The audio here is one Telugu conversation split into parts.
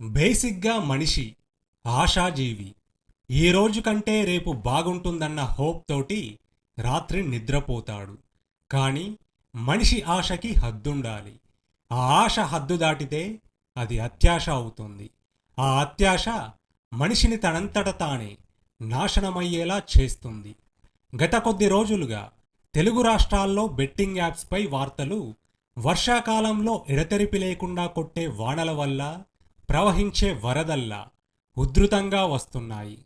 బేసిక్గా మనిషి ఆశాజీవి. ఈ రోజు కంటే రేపు బాగుంటుందన్న హోప్ తోటి రాత్రి నిద్రపోతాడు. కానీ మనిషి ఆశకి హద్దుండాలి. ఆ ఆశ హద్దు దాటితే అది అత్యాశ అవుతుంది. ఆ అత్యాశ మనిషిని తనంతట తానే నాశనమయ్యేలా చేస్తుంది. గత కొద్ది రోజులుగా తెలుగు రాష్ట్రాల్లో బెట్టింగ్ యాప్స్పై వార్తలు వర్షాకాలంలో ఎడతెరిపి లేకుండా కొట్టే వానల వల్ల ప్రవహించే వరదల్లా ఉధృతంగా వస్తున్నాయి.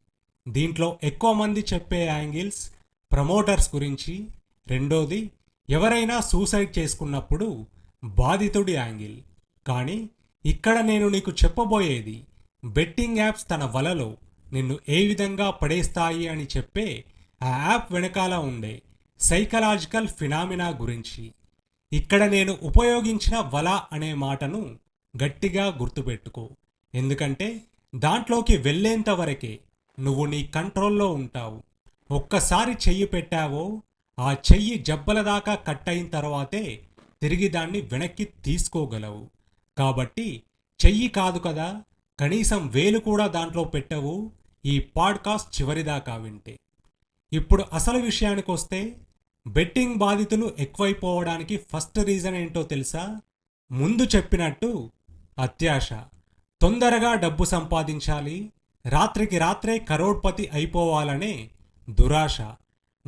దీంట్లో ఎక్కువ మంది చెప్పే యాంగిల్స్ ప్రమోటర్స్ గురించి. రెండోది ఎవరైనా సూసైడ్ చేసుకున్నప్పుడు బాధితుడి యాంగిల్. కానీ ఇక్కడ నేను నీకు చెప్పబోయేది బెట్టింగ్ యాప్స్ తన వలలో నిన్ను ఏ విధంగా పడేస్తాయి అని చెప్పే ఆ యాప్ వెనకాల ఉండే సైకలాజికల్ ఫినామినా గురించి. ఇక్కడ నేను ఉపయోగించిన వల అనే మాటను గట్టిగా గుర్తుపెట్టుకో. ఎందుకంటే దాంట్లోకి వెళ్ళేంత వరకే నువ్వు నీ కంట్రోల్లో ఉంటావు. ఒక్కసారి చెయ్యి పెట్టావో ఆ చెయ్యి జబ్బల దాకా కట్ అయిన తర్వాతే తిరిగి దాన్ని వెనక్కి తీసుకోగలవు. కాబట్టి చెయ్యి కాదు కదా కనీసం వేలు కూడా దాంట్లో పెట్టవు ఈ పాడ్కాస్ట్ చివరిదాకా వింటే. ఇప్పుడు అసలు విషయానికి వస్తే బెట్టింగ్ బాధితులు ఎక్కువైపోవడానికి ఫస్ట్ రీజన్ ఏంటో తెలుసా? ముందు చెప్పినట్టు అత్యాశ. తొందరగా డబ్బు సంపాదించాలి రాత్రికి రాత్రే కరోడ్పతి అయిపోవాలనే దురాశ.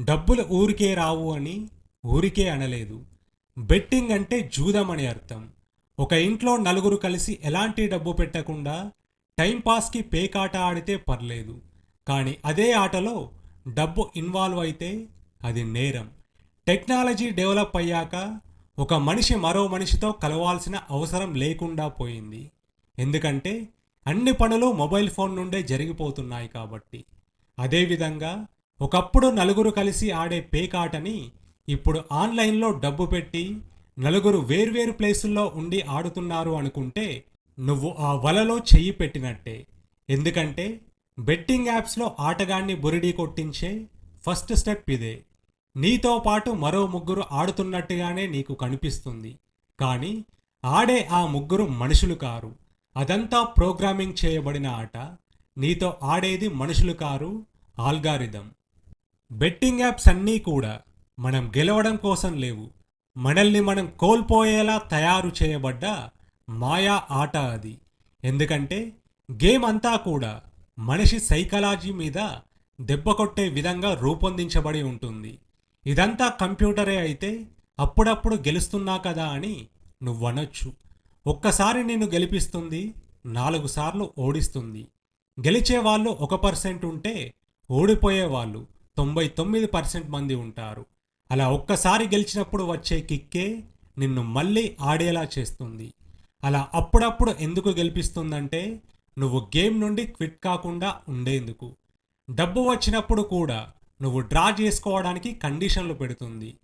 డబ్బులు ఊరికే రావు అని ఊరికే అనలేదు. బెట్టింగ్ అంటే జూదం అని అర్థం. ఒక ఇంట్లో నలుగురు కలిసి ఎలాంటి డబ్బు పెట్టకుండా టైంపాస్కి పేకాట ఆడితే పర్లేదు. కానీ అదే ఆటలో డబ్బు ఇన్వాల్వ్ అయితే అది నేరం. టెక్నాలజీ డెవలప్ అయ్యాక ఒక మనిషి మరో మనిషితో కలవాల్సిన అవసరం లేకుండా పోయింది. ఎందుకంటే అన్ని పనులు మొబైల్ ఫోన్ నుండే జరిగిపోతున్నాయి కాబట్టి. అదేవిధంగా ఒకప్పుడు నలుగురు కలిసి ఆడే పేకాటని ఇప్పుడు ఆన్లైన్లో డబ్బు పెట్టి నలుగురు వేర్వేరు ప్లేసుల్లో ఉండి ఆడుతున్నారు అనుకుంటే నువ్వు ఆ వలలో చెయ్యి పెట్టినట్టే. ఎందుకంటే బెట్టింగ్ యాప్స్లో ఆటగాన్ని బొరిడీ కొట్టించే ఫస్ట్ స్టెప్ ఇదే. నీతో పాటు మరో ముగ్గురు ఆడుతున్నట్టుగానే నీకు కనిపిస్తుంది. కానీ ఆడే ఆ ముగ్గురు మనుషులు కారు. అదంతా ప్రోగ్రామింగ్ చేయబడిన ఆట. నీతో ఆడేది మనుషులు కారు. ఆల్గారిథం బెట్టింగ్ యాప్స్ అన్నీ కూడా మనం గెలవడం కోసం లేవు. మనల్ని మనం కోల్పోయేలా తయారు చేయబడ్డ మాయా ఆట అది. ఎందుకంటే గేమ్ అంతా కూడా మనిషి సైకలాజీ మీద దెబ్బ కొట్టే విధంగా రూపొందించబడి ఉంటుంది. ఇదంతా కంప్యూటరే అయితే అప్పుడప్పుడు గెలుస్తున్నా కదా అని నువ్వనొచ్చు. ఒక్కసారి నిన్ను గెలిపిస్తుంది నాలుగు సార్లు ఓడిస్తుంది. గెలిచే వాళ్ళు ఒక పర్సెంట్ ఉంటే ఓడిపోయే వాళ్ళు తొంభై తొమ్మిది పర్సెంట్ మంది ఉంటారు. అలా ఒక్కసారి గెలిచినప్పుడు వచ్చే కిక్కే నిన్ను మళ్ళీ ఆడేలా చేస్తుంది. అలా అప్పుడప్పుడు ఎందుకు గెలిపిస్తుందంటే నువ్వు గేమ్ నుండి క్విట్ కాకుండా ఉండేందుకు. డబ్బు వచ్చినప్పుడు కూడా నువ్వు డ్రా చేసుకోవడానికి కండిషన్లు పెడుతుంది.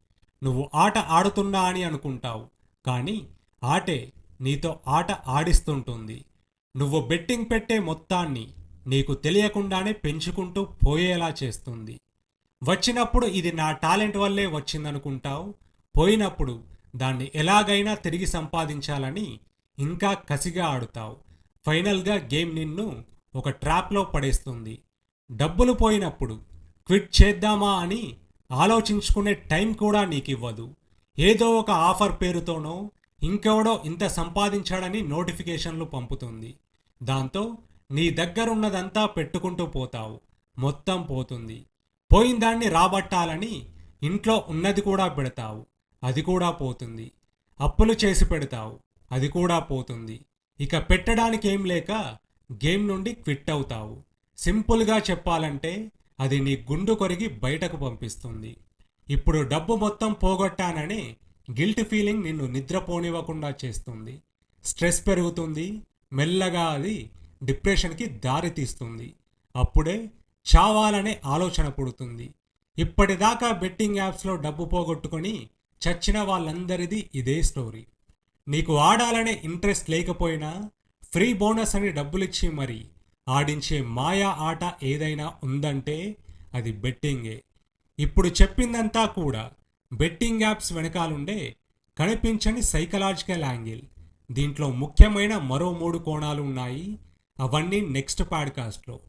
నువ్వు ఆట ఆడుతున్నా అని అనుకుంటావు. కానీ ఆటే నీతో ఆట ఆడిస్తుంటుంది. నువ్వు బెట్టింగ్ పెట్టే మొత్తాన్ని నీకు తెలియకుండానే పెంచుకుంటూ పోయేలా చేస్తుంది. వచ్చినప్పుడు ఇది నా టాలెంట్ వల్లే వచ్చిందనుకుంటావు. పోయినప్పుడు దాన్ని ఎలాగైనా తిరిగి సంపాదించాలని ఇంకా కసిగా ఆడుతావు. ఫైనల్గా గేమ్ నిన్ను ఒక ట్రాప్లో పడేస్తుంది. డబ్బులు పోయినప్పుడు క్విట్ చేద్దామా అని ఆలోచించుకునే టైం కూడా నీకు ఇవ్వదు ఏదో ఒక ఆఫర్ పేరుతోనో ఇంకెవడో ఇంత సంపాదించాడని నోటిఫికేషన్లు పంపుతుంది. దాంతో నీ దగ్గరున్నదంతా పెట్టుకుంటూ పోతావు. మొత్తం పోతుంది. పోయిన దాన్ని రాబట్టాలని ఇంట్లో ఉన్నది కూడా పెడతావు. అది కూడా పోతుంది. అప్పులు చేసి పెడతావు. అది కూడా పోతుంది. ఇక పెట్టడానికి ఏం లేక గేమ్ నుండి క్విట్ అవుతావు. సింపుల్గా చెప్పాలంటే అది నీ గుండు కొరిగి బయటకు పంపిస్తుంది. ఇప్పుడు డబ్బు మొత్తం పోగొట్టానని గిల్ట్ ఫీలింగ్ నిన్ను నిద్రపోనివ్వకుండా చేస్తుంది. స్ట్రెస్ పెరుగుతుంది. మెల్లగా అది డిప్రెషన్కి దారితీస్తుంది అప్పుడే చావాలనే ఆలోచన పుడుతుంది. ఇప్పటిదాకా బెట్టింగ్ యాప్స్లో డబ్బు పోగొట్టుకొని చచ్చిన వాళ్ళందరిది ఇదే స్టోరీ నీకు ఆడాలనే ఇంట్రెస్ట్ లేకపోయినా ఫ్రీ బోనస్ అని డబ్బులిచ్చి మరి ఆడించే మాయా ఆట ఏదైనా ఉందంటే అది బెట్టింగే. ఇప్పుడు చెప్పిందంతా కూడా బెట్టింగ్ యాప్స్ వెనకాలుండే కనిపించని సైకలాజికల్ యాంగిల్. దీంట్లో ముఖ్యమైన మరో మూడు కోణాలు ఉన్నాయి. అవన్నీ నెక్స్ట్ పాడ్కాస్ట్లో.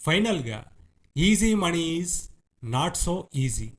ఫైనల్గా easy money is not so easy.